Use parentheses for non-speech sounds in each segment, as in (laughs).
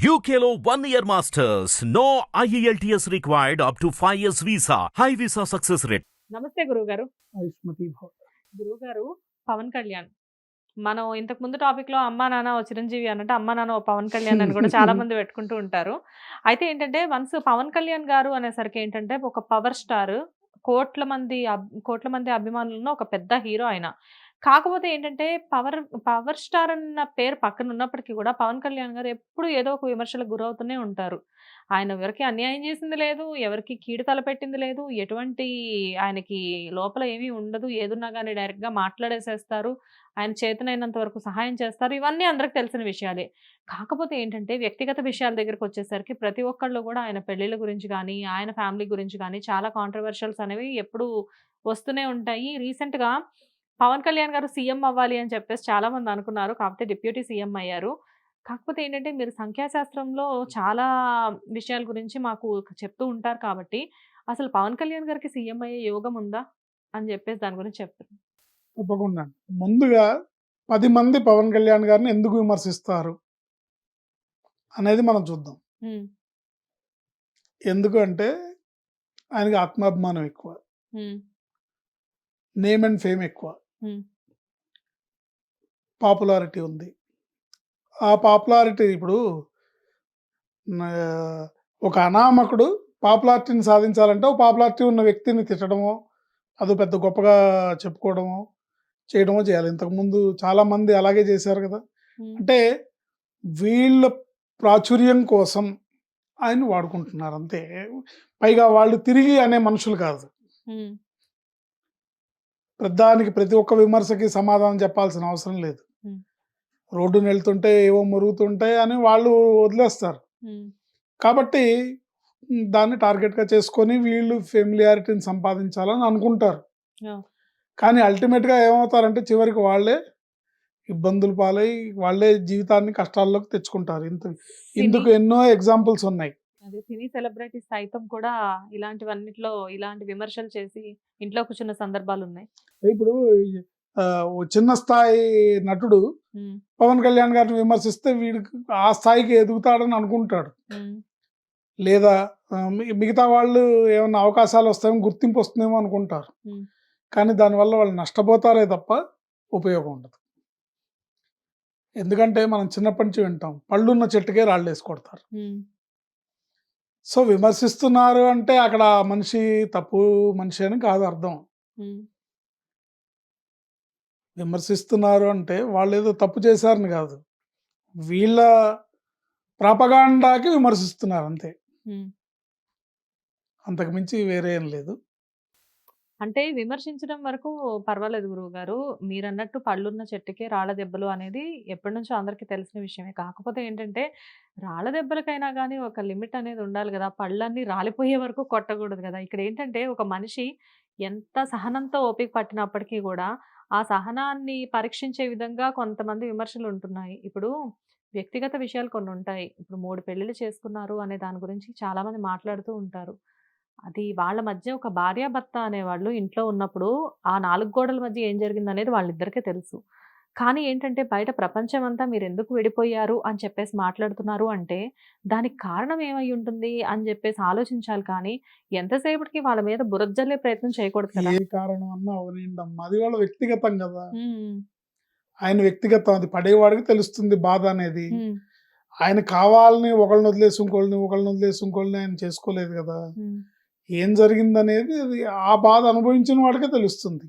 One year masters. No E IELTS required up to 5 years visa. High visa success rate. నమస్తే గురుగారు ఆయుష్మతి భవ గురుగారు పవన్ కళ్యాణ్ మనం ఇంతకు ముందు టాపిక్లో అమ్మా నాన్న ఓ చిరంజీవి అన్నట్టు అమ్మా నాన్న ఓ పవన్ కళ్యాణ్ అని కూడా చాలా మంది పెట్టుకుంటూ ఉంటారు అయితే ఏంటంటే వన్స్ పవన్ కళ్యాణ్ గారు అనేసరికి ఏంటంటే ఒక పవర్ స్టార్ కోట్ల మంది కోట్ల మంది అభిమానులను ఒక పెద్ద హీరో ఆయన కాకపోతే ఏంటంటే పవర్ పవర్ స్టార్ అన్న పేరు పక్కన ఉన్నప్పటికీ కూడా పవన్ కళ్యాణ్ గారు ఎప్పుడు ఏదో ఒక విమర్శలకు గురవుతూనే ఉంటారు. ఆయన ఎవరికి అన్యాయం చేసింది లేదు ఎవరికి కీడు తలపెట్టింది లేదు ఎటువంటి ఆయనకి లోపల ఏమీ ఉండదు ఏదున్నా కానీ డైరెక్ట్గా మాట్లాడేసేస్తారు ఆయన చేతనైనంత వరకు సహాయం చేస్తారు ఇవన్నీ అందరికి తెలిసిన విషయాలే. కాకపోతే ఏంటంటే వ్యక్తిగత విషయాల దగ్గరకు వచ్చేసరికి ప్రతి ఒక్కళ్ళు కూడా ఆయన పెళ్ళిళ్ళ గురించి కానీ ఆయన ఫ్యామిలీ గురించి కానీ చాలా కాంట్రవర్షియల్స్ అనేవి ఎప్పుడు వస్తూనే ఉంటాయి. రీసెంట్గా పవన్ కళ్యాణ్ గారు సీఎం అవ్వాలి అని చెప్పేసి చాలా మంది అనుకున్నారు. కాకపోతే డిప్యూటీ సీఎం అయ్యారు. కాకపోతే ఏంటంటే మీరు సంఖ్యాశాస్త్రంలో చాలా విషయాల గురించి మాకు చెప్తూ ఉంటారు కాబట్టి అసలు పవన్ కళ్యాణ్ గారికి సీఎం అయ్యే యోగం ఉందా? అని చెప్పేసి దాని గురించి చెప్తారు తప్పకుండా. ముందుగా పది మంది పవన్ కళ్యాణ్ గారిని ఎందుకు విమర్శిస్తారు అనేది మనం చూద్దాం. ఎందుకు అంటే ఆయనకి ఆత్మాభిమానం ఎక్కువ. నేమ్ అండ్ ఫేమ్ ఎక్కువ. పాపులారిటీ ఉంది. ఆ పాపులారిటీ ఇప్పుడు ఒక అనామకుడు పాపులారిటీని సాధించాలంటే ఒక పాపులారిటీ ఉన్న వ్యక్తిని తిట్టడమో అది పెద్ద గొప్పగా చెప్పుకోవడమో చేయడమో చేయాలి. ఇంతకుముందు చాలా మంది అలాగే చేశారు కదా! అంటే వీళ్ళ ప్రాచుర్యం కోసం ఆయన వాడుకుంటున్నారు అంతే. పైగా వాళ్ళు తిరిగి అనే మనుషులు కాదు. ప్రధానికి ప్రతి ఒక్క విమర్శకి సమాధానం చెప్పాల్సిన అవసరం లేదు. రోడ్డున వెళ్తుంటే ఏవో మురుగుతుంటాయి అని వాళ్ళు వదిలేస్తారు. కాబట్టి దాన్ని టార్గెట్గా చేసుకొని వీళ్ళు ఫెమిలియారిటీని సంపాదించాలని అనుకుంటారు. కానీ అల్టిమేట్గా ఏమవుతారంటే చివరికి వాళ్ళే ఇబ్బందులు పాలై వాళ్ళే జీవితాన్ని కష్టాల్లోకి తెచ్చుకుంటారు. ఇంత ఇందుకు ఎన్నో ఎగ్జాంపుల్స్ ఉన్నాయి. అదే సినీ సెలబ్రిటీస్ సైతం కూడా ఇలాంటివన్నిట్లో ఇలాంటి విమర్శలు చేసి ఇంట్లో కూర్చున్న సందర్భాలు ఉన్నాయి ఇప్పుడు చిన్న స్థాయి నటుడు పవన్ కళ్యాణ్ గారిని విమర్శిస్తే వీడికి ఆ స్థాయికి ఎదుగుతాడని అనుకుంటాడు. లేదా మిగతా వాళ్ళు ఏమైనా అవకాశాలు వస్తాయేమో గుర్తింపు వస్తుందేమో అనుకుంటారు. కానీ దానివల్ల వాళ్ళు నష్టపోతారే తప్ప ఉపయోగం ఉండదు. ఎందుకంటే మనం చిన్నప్పటి నుంచి వింటాం పళ్ళున్న చెట్టుకే రాళ్ళు వేసి కొడతారు. ఉమ్, సో విమర్శిస్తున్నారు అంటే అక్కడ మనిషి తప్పు మనిషి అని కాదు అర్థం. విమర్శిస్తున్నారు అంటే వాళ్ళు ఏదో తప్పు చేశారని కాదు. వీళ్ళ ప్రాపగాండాకి విమర్శిస్తున్నారు అంతే. ఉమ్. అంతకు మించి వేరే ఏం లేదు. అంటే విమర్శించడం వరకు పర్వాలేదు గురువు గారు మీరు అన్నట్టు పళ్ళున్న చెట్టుకే రాళ్ళ దెబ్బలు అనేది ఎప్పటి నుంచో అందరికీ తెలిసిన విషయమే. కాకపోతే ఏంటంటే రాళ్ళ దెబ్బలకైనా కానీ ఒక లిమిట్ అనేది ఉండాలి కదా. పళ్ళన్నీ రాలిపోయే వరకు కొట్టకూడదు కదా. ఇక్కడ ఏంటంటే ఒక మనిషి ఎంత సహనంతో ఓపిక పట్టినప్పటికీ కూడా ఆ సహనాన్ని పరీక్షించే విధంగా కొంతమంది విమర్శలు ఉంటున్నాయి. ఇప్పుడు వ్యక్తిగత విషయాలు కొన్ని ఉంటాయి ఇప్పుడు మూడు పెళ్ళిళ్ళు చేసుకున్నారు అనే దాని గురించి చాలామంది మాట్లాడుతూ ఉంటారు. అది వాళ్ళ మధ్య ఒక భార్యాభర్త అనేవాళ్ళు ఇంట్లో ఉన్నప్పుడు ఆ నాలుగు గోడల మధ్య ఏం జరిగింది అనేది వాళ్ళిద్దరికీ తెలుసు. కానీ ఏంటంటే బయట ప్రపంచం అంతా మీరు ఎందుకు విడిపోయారు అని చెప్పేసి మాట్లాడుతున్నారు అంటే దానికి కారణం ఏమై ఉంటుంది అని చెప్పేసి ఆలోచించాలి కానీ ఎంతసేపటికి వాళ్ళ మీద బురజ్జల్లే ప్రయత్నం చేయకూడదు కదా. ఏ కారణం అన్నా అవనిండమ్మా అది వాళ్ళ వ్యక్తిగతం కదా. ఆయన వ్యక్తిగతం అది పడేవాడికి తెలుస్తుంది బాధ అనేది. ఆయన కావాలని ఒకళ్ళని వదిలేసి ఇంకోళ్ళని ఒకళ్ళని వదిలేసి ఇంకోళ్ళని ఆయన చేసుకోలేదు కదా. ఏం జరిగిందనేది అది ఆ బాధ అనుభవించిన వాడికే తెలుస్తుంది.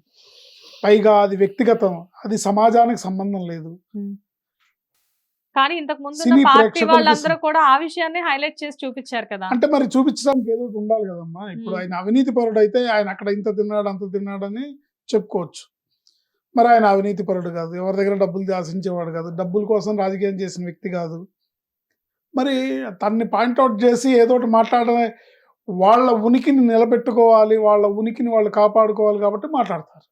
పైగా అది వ్యక్తిగతం అది సమాజానికి సంబంధం లేదు. కానీ ఇంతకు ముందు పార్టీ వాళ్ళందరూ కూడా ఆ విషయాన్ని హైలైట్ చేసి చూపించారు కదా. అంటే మరి చూపించడానికి ఏదో ఉండాలి కదమ్మా. ఇప్పుడు. ఆయన అవినీతి పరుడు అయితే ఆయన అక్కడ ఇంత తిన్నాడు అంత తిన్నాడని చెప్పుకోవచ్చు. మరి ఆయన అవినీతి పరుడు కాదు. ఎవరి దగ్గర డబ్బులు ఆశించేవాడు కాదు. డబ్బుల కోసం రాజకీయం చేసిన వ్యక్తి కాదు. మరి తన్ని పాయింట్అవుట్ చేసి ఏదో ఒకటి మాట్లాడమే వాళ్ళ ఉనికిని నిలబెట్టుకోవాలి వాళ్ళ ఉనికిని వాళ్ళు కాపాడుకోవాలి కాబట్టి మాట్లాడతారు.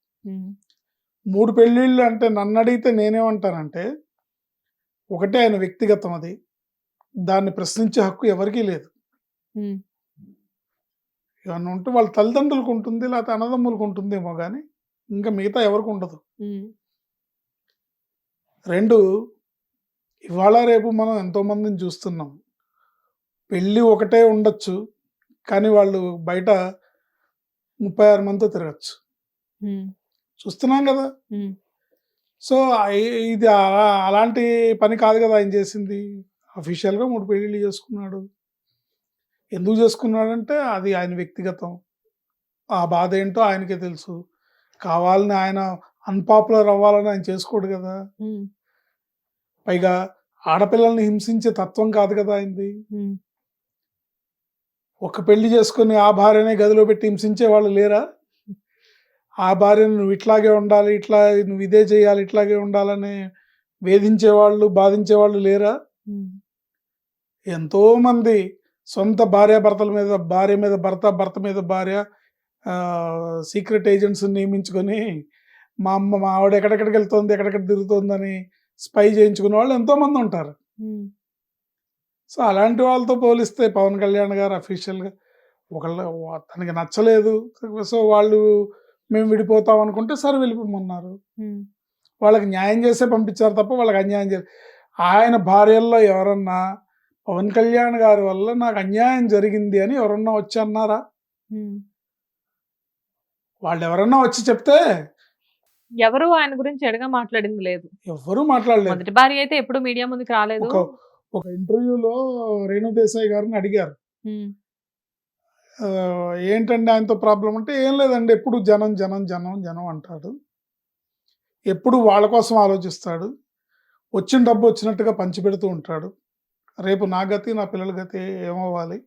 మూడు పెళ్ళిళ్ళు అంటే నన్ను అడిగితే నేనేమంటానంటే ఒకటే ఆయన వ్యక్తిగతం అది. దాన్ని ప్రశ్నించే హక్కు ఎవరికీ లేదు. ఏమన్నా ఉంటే వాళ్ళ తల్లిదండ్రులకు ఉంటుంది లేకపోతే అన్నదమ్ములకు ఉంటుందేమో కానీ ఇంకా మిగతా ఎవరికి ఉండదు. రెండు ఇవాళ రేపు మనం ఎంతో మందిని చూస్తున్నాం. పెళ్ళి ఒకటే ఉండొచ్చు కానీ వాళ్ళు బయట ముప్పై ఆరు మందితో తిరగచ్చు. చూస్తున్నాం కదా. సో ఇది అలా- అలాంటి పని కాదు కదా ఆయన చేసింది. అఫీషియల్గా మూడు పెళ్ళిళ్ళు చేసుకున్నాడు. ఎందుకు చేసుకున్నాడంటే అది ఆయన వ్యక్తిగతం. ఆ బాధ ఏంటో ఆయనకే తెలుసు. కావాలని ఆయన అన్పాపులర్ అవ్వాలని ఆయన చేసుకోడు కదా. పైగా ఆడపిల్లల్ని హింసించే తత్వం కాదు కదా ఆయనది. ఒక పెళ్ళి చేసుకుని ఆ భార్యనే గదిలో పెట్టి హింసించే వాళ్ళు లేరా? ఆ భార్యను నువ్వు ఇట్లాగే ఉండాలి ఇట్లా నువ్వు ఇదే చేయాలి ఇట్లాగే ఉండాలని వేధించే వాళ్ళు బాధించే వాళ్ళు లేరా? ఉమ్, ఎంతో మంది సొంత భార్య భర్తల మీద భార్య మీద భర్త భర్త మీద భార్య సీక్రెట్ ఏజెంట్స్ నియమించుకొని మా అమ్మ మా ఆవిడ ఎక్కడెక్కడికి వెళ్తుంది ఎక్కడెక్కడ తిరుగుతుందని స్పై చేయించుకునే వాళ్ళు ఎంతో మంది ఉంటారు. సో అలాంటి వాళ్ళతో పోలిస్తే పవన్ కళ్యాణ్ గారు అఫీషియల్గా ఒకళ్ళ తనకి నచ్చలేదు. సో వాళ్ళు మేము విడిపోతాం అనుకుంటే సరే వెళ్ళిపోమన్నారు. వాళ్ళకి న్యాయం చేసే పంపించారు తప్ప వాళ్ళకి అన్యాయం చేయలేదు ఆయన భార్యల్లో ఎవరన్నా పవన్ కళ్యాణ్ గారి వల్ల నాకు అన్యాయం జరిగింది అని ఎవరన్నా వచ్చి అన్నారా. వాళ్ళు ఎవరన్నా వచ్చి చెప్తే ఎవరు ఆయన గురించి ఎడగా మాట్లాడింది లేదు. ఎవ్వరూ మాట్లాడలేదు. మొదటి భార్య అయితే ఎప్పుడు మీడియా ముందుకు రాలేదు. ఒక ఇంటర్వ్యూలో రేణు దేశాయ్ గారిని అడిగారు. ఏంటండి ఆయనతో ప్రాబ్లం అంటే ఏం లేదండి ఎప్పుడు జనం జనం జనం జనం అంటాడు. ఎప్పుడు వాళ్ళ కోసం ఆలోచిస్తాడు. వచ్చిన డబ్బు వచ్చినట్టుగా పంచిపెడుతూ ఉంటాడు. రేపు నా గతి నా పిల్లల గతి ఏమవ్వాలి.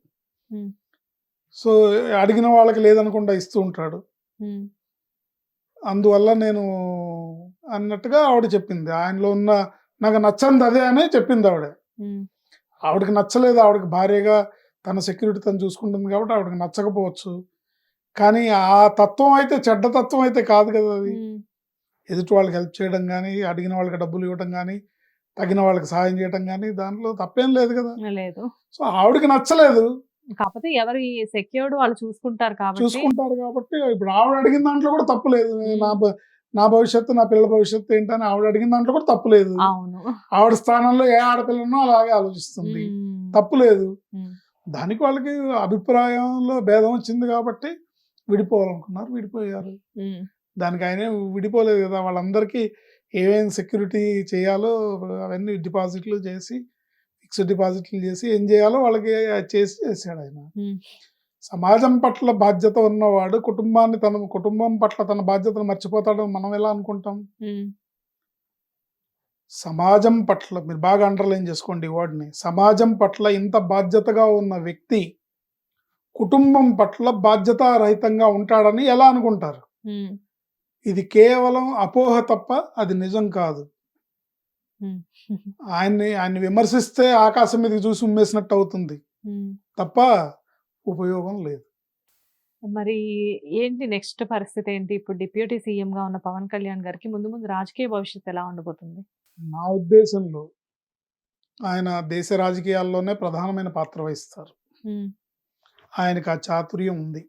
సో అడిగిన వాళ్ళకి లేదనకుండా ఇస్తూ ఉంటాడు. అందువల్ల నేను అన్నట్టుగా ఆవిడ చెప్పింది. ఆయనలో ఉన్న నాకు నచ్చంది అదే అని చెప్పింది ఆవిడ. ఆవిడకి నచ్చలేదు. ఆవిడకి భార్యగా తన సెక్యూరిటీ తను చూసుకుంటుంది కాబట్టి ఆవిడకి నచ్చకపోవచ్చు. కానీ ఆ తత్వం అయితే చెడ్డ తత్వం అయితే కాదు కదా అది. ఎదుటి వాళ్ళకి హెల్ప్ చేయడం కానీ అడిగిన వాళ్ళకి డబ్బులు ఇవ్వడం కానీ తగిన వాళ్ళకి సహాయం చేయడం కానీ దాంట్లో తప్పేం లేదు కదా. లేదు. సో ఆవిడకి నచ్చలేదు. కాకపోతే ఎవరి సెక్యూర్డ్ వాళ్ళు చూసుకుంటారు కాబట్టి చూసుకుంటారు కాబట్టి ఇప్పుడు ఆవిడ అడిగిన దాంట్లో కూడా తప్పు లేదు. నా నా భవిష్యత్తు నా పిల్లల భవిష్యత్తు ఏంటని ఆవిడ అడిగిన దాంట్లో కూడా తప్పు లేదు. ఆవిడ స్థానంలో ఏ ఆడపిల్లనో అలాగే ఆలోచిస్తుంది. తప్పు లేదు. దానికి వాళ్ళకి అభిప్రాయంలో భేదం వచ్చింది కాబట్టి విడిపోవాలనుకున్నారు విడిపోయారు. దానికి ఆయనే విడిపోలేదు కదా వాళ్ళందరికీ ఏమేం సెక్యూరిటీ చేయాలో అవన్నీ డిపాజిట్లు చేసి ఫిక్స్డ్ డిపాజిట్లు చేసి ఏం చేయాలో వాళ్ళకి చేసి చేశాడు ఆయన. సమాజం పట్ల బాధ్యత ఉన్నవాడు కుటుంబాన్ని తన కుటుంబం పట్ల తన బాధ్యతను మర్చిపోతాడని మనం ఎలా అనుకుంటాం? సమాజం పట్ల మీరు బాగా అండర్లైన్ చేసుకోండి ఈ వర్డ్ని సమాజం పట్ల ఇంత బాధ్యతగా ఉన్న వ్యక్తి కుటుంబం పట్ల బాధ్యతారహితంగా ఉంటాడని ఎలా అనుకుంటారు? ఇది కేవలం అపోహ తప్ప అది నిజం కాదు. ఆయన్ని ఆయన్ని విమర్శిస్తే ఆకాశం మీదకి చూసి ఉమ్మేసినట్టు అవుతుంది. తప్ప ఉపయోగం లేదు. మరి ఏంటి నెక్స్ట్ పరిస్థితి ఏంటి? ఇప్పుడు డిప్యూటీ సీఎం గా ఉన్న పవన్ కళ్యాణ్ గారికి ముందు ముందు రాజకీయ భవిష్యత్తు ఎలా ఉండబోతుంది? నా ఉద్దేశంలో ఆయన దేశ రాజకీయాల్లోనే ప్రధానమైన పాత్ర వహిస్తారు. ఆయనకు ఆ చాతుర్యం ఉంది.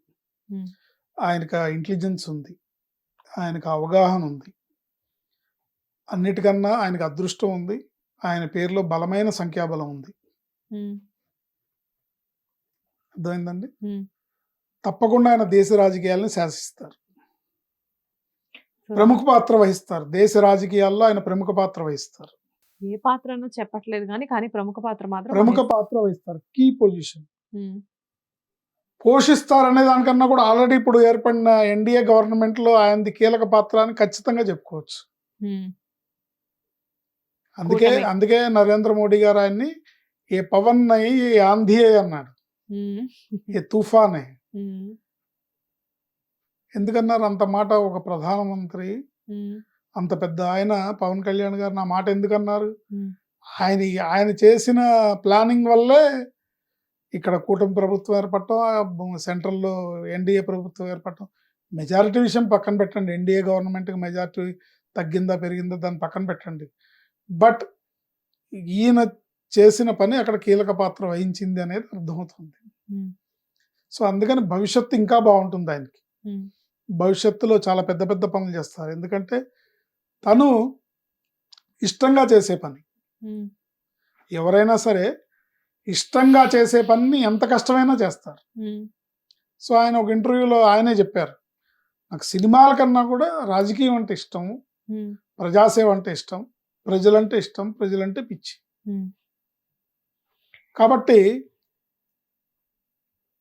ఆయనకు ఆ ఇంటెలిజెన్స్ ఉంది. ఆయనకు అవగాహన ఉంది. అన్నిటికన్నా ఆయనకు అదృష్టం ఉంది. ఆయన పేరులో బలమైన సంఖ్యాబలం ఉంది. అర్థమైందండి. తప్పకుండా ఆయన దేశ రాజకీయాలను శాసిస్తారు. ప్రముఖ పాత్ర వహిస్తారు. దేశ రాజకీయాల్లో ఆయన ప్రముఖ పాత్ర వహిస్తారు. ఏ పాత్రనో చెప్పట్లేదు కానీ కానీ ప్రముఖ పాత్ర మాత్రం ప్రముఖ. పాత్ర వహిస్తారు. Key position. ఉమ్, పోషిస్తారు అనే దానికన్నా కూడా ఆల్రెడీ ఇప్పుడు ఏర్పడిన ఎన్డీఏ గవర్నమెంట్లో ఆయనది కీలక పాత్ర అని ఖచ్చితంగా చెప్పుకోవచ్చు. అందుకే. అందుకే నరేంద్ర మోడీ గారు ఆయన్ని ఏ పవన్ నై ఆంధీ అన్నాడు. ఉమ్, ఏ తుఫానే. ఉమ్, ఎందుకన్నారు? అంత మాట ఒక ప్రధానమంత్రి ఉమ్, అంత పెద్ద ఆయన పవన్ కళ్యాణ్ గారు నా మాట ఎందుకన్నారు? ఆయన ఆయన చేసిన ప్లానింగ్ వల్లే ఇక్కడ కూటమి ప్రభుత్వం ఏర్పడటం సెంట్రల్లో ఎన్డీఏ ప్రభుత్వం ఏర్పడటం. మెజారిటీ విషయం పక్కన పెట్టండి. ఎన్డీఏ గవర్నమెంట్కి మెజారిటీ తగ్గిందా పెరిగిందా దాన్ని పక్కన పెట్టండి. బట్ ఈయన చేసిన పని అక్కడ కీలక పాత్ర వహించింది అనేది అర్థమవుతుంది. ఉమ్, సో అందుకని భవిష్యత్తు ఇంకా బాగుంటుంది ఆయనకి. ఉమ్, భవిష్యత్తులో చాలా పెద్ద పెద్ద పనులు చేస్తారు. ఎందుకంటే తను ఇష్టంగా చేసే పని. ఉమ్, ఎవరైనా సరే ఇష్టంగా చేసే పనిని ఎంత కష్టమైనా చేస్తారు. సో ఆయన ఒక ఇంటర్వ్యూలో ఆయనే చెప్పారు. నాకు సినిమాల కన్నా కూడా రాజకీయం అంటే ఇష్టం ప్రజాసేవ అంటే ఇష్టం. ప్రజలంటే ఇష్టం. ప్రజలంటే పిచ్చి. కాబట్టి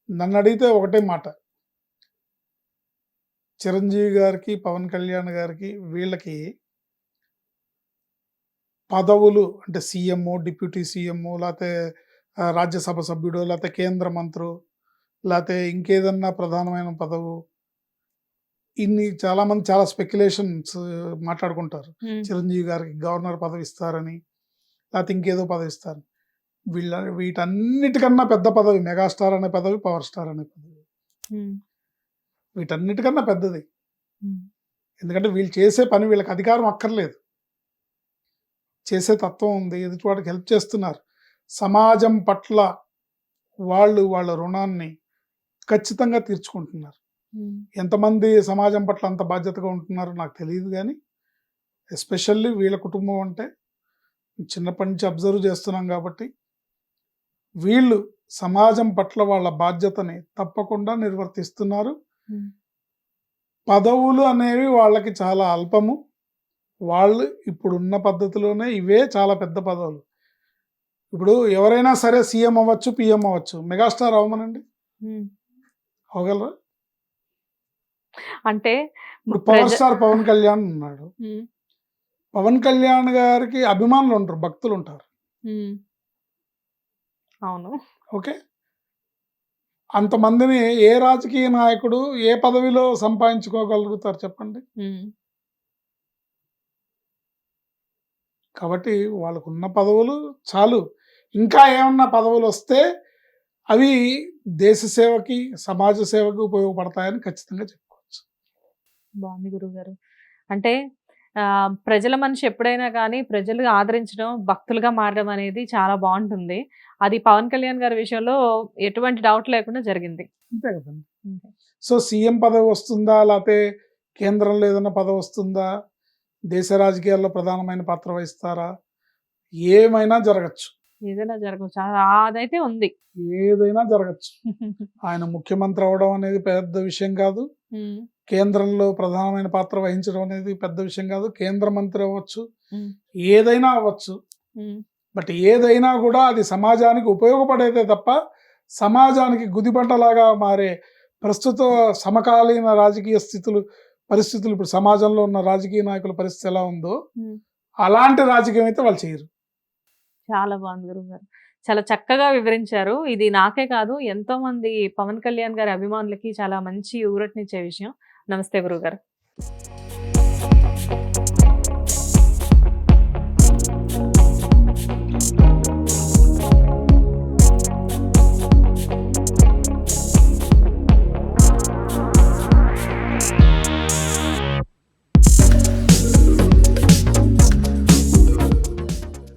నన్ను అడిగితే ఒకటే మాట. చిరంజీవి గారికి పవన్ కళ్యాణ్ గారికి వీళ్ళకి పదవులు అంటే సీఎంఓ డిప్యూటీ సీఎంఓ లేకపోతే రాజ్యసభ సభ్యుడు లేకపోతే కేంద్ర మంత్రు లేకపోతే ఇంకేదన్నా ప్రధానమైన పదవు. ఇన్ని చాలా మంది చాలా స్పెక్యులేషన్స్ మాట్లాడుకుంటారు. చిరంజీవి గారికి గవర్నర్ పదవి ఇస్తారని లేకపోతే ఇంకేదో పదవి ఇస్తారు. వీళ్ళ వీటన్నిటికన్నా పెద్ద పదవి మెగాస్టార్ అనే పదవి పవర్ స్టార్ అనే పదవి. వీటన్నిటికన్నా పెద్దది. ఎందుకంటే వీళ్ళు చేసే పని వీళ్ళకి అధికారం అక్కర్లేదు. చేసే తత్వం ఉంది ఎదుటి వాడికి హెల్ప్ చేస్తున్నారు. సమాజం పట్ల వాళ్ళు వాళ్ళ రుణాన్ని ఖచ్చితంగా తీర్చుకుంటున్నారు. ఎంతమంది సమాజం పట్ల అంత బాధ్యతగా ఉంటున్నారో నాకు తెలియదు కానీ ఎస్పెషల్లీ వీళ్ళ కుటుంబం అంటే చిన్నప్పటి నుంచి అబ్జర్వ్ చేస్తున్నాం కాబట్టి వీళ్ళు సమాజం పట్ల వాళ్ళ బాధ్యతని తప్పకుండా నిర్వర్తిస్తున్నారు. పదవులు అనేవి వాళ్ళకి చాలా అల్పము. వాళ్ళు ఇప్పుడున్న పద్ధతిలోనే ఇవే చాలా పెద్ద పదవులు. ఇప్పుడు ఎవరైనా సరే సీఎం అవ్వచ్చు పిఎం అవ్వచ్చు. మెగాస్టార్ అవ్వమనండి. అవగలరా? అంటే ఇప్పుడు పవర్ స్టార్ పవన్ కళ్యాణ్ ఉన్నాడు. పవన్ కళ్యాణ్ గారికి అభిమానులు ఉంటారు భక్తులు ఉంటారు. అవును. ఓకే. అంతమందిని ఏ రాజకీయ నాయకుడు ఏ పదవిలో సంపాదించుకోగలుగుతారు చెప్పండి? కాబట్టి వాళ్ళకు ఉన్న పదవులు చాలు. ఇంకా ఏమన్నా పదవులు వస్తే అవి దేశ సేవకి సమాజ సేవకి ఉపయోగపడతాయని ఖచ్చితంగా చెప్పుకోవచ్చు. బాగుంది గురువు గారు అంటే ప్రజల మనిషి ఎప్పుడైనా కానీ ప్రజలు ఆదరించడం భక్తులుగా మారడం అనేది చాలా బాగుంటుంది. అది పవన్ కళ్యాణ్ గారి విషయంలో ఎటువంటి డౌట్ లేకుండా జరిగింది. అంతే కదండి. సో సీఎం పదవి వస్తుందా? లేకపోతే కేంద్రంలో ఏదైనా పదవి వస్తుందా? దేశ రాజకీయాల్లో ప్రధానమైన పాత్ర వహిస్తారా? ఏమైనా జరగచ్చు. ఏదైనా జరగవచ్చు. ఆ- అదైతే ఉంది. ఏదైనా జరగచ్చు. (laughs) ఆయన ముఖ్యమంత్రి అవడం అనేది పెద్ద విషయం కాదు. కేంద్రంలో ప్రధానమైన పాత్ర వహించడం అనేది పెద్ద విషయం కాదు. కేంద్ర మంత్రి అవ్వచ్చు ఏదైనా అవ్వచ్చు. బట్ ఏదైనా కూడా అది సమాజానికి ఉపయోగపడేదే తప్ప సమాజానికి గుదిబండలాగా మారే ప్రస్తుత సమకాలీన రాజకీయ స్థితులు పరిస్థితులు ఇప్పుడు సమాజంలో ఉన్న రాజకీయ నాయకుల పరిస్థితి ఎలా ఉందో. అలాంటి రాజకీయం అయితే వాళ్ళు చేయరు. చాలా బాగుంది గురువు గారు. చాలా చక్కగా వివరించారు. ఇది నాకే కాదు ఎంతో మంది పవన్ కళ్యాణ్ గారి అభిమానులకి చాలా మంచి ఊరటనిచ్చే విషయం. నమస్తే గురువు గారు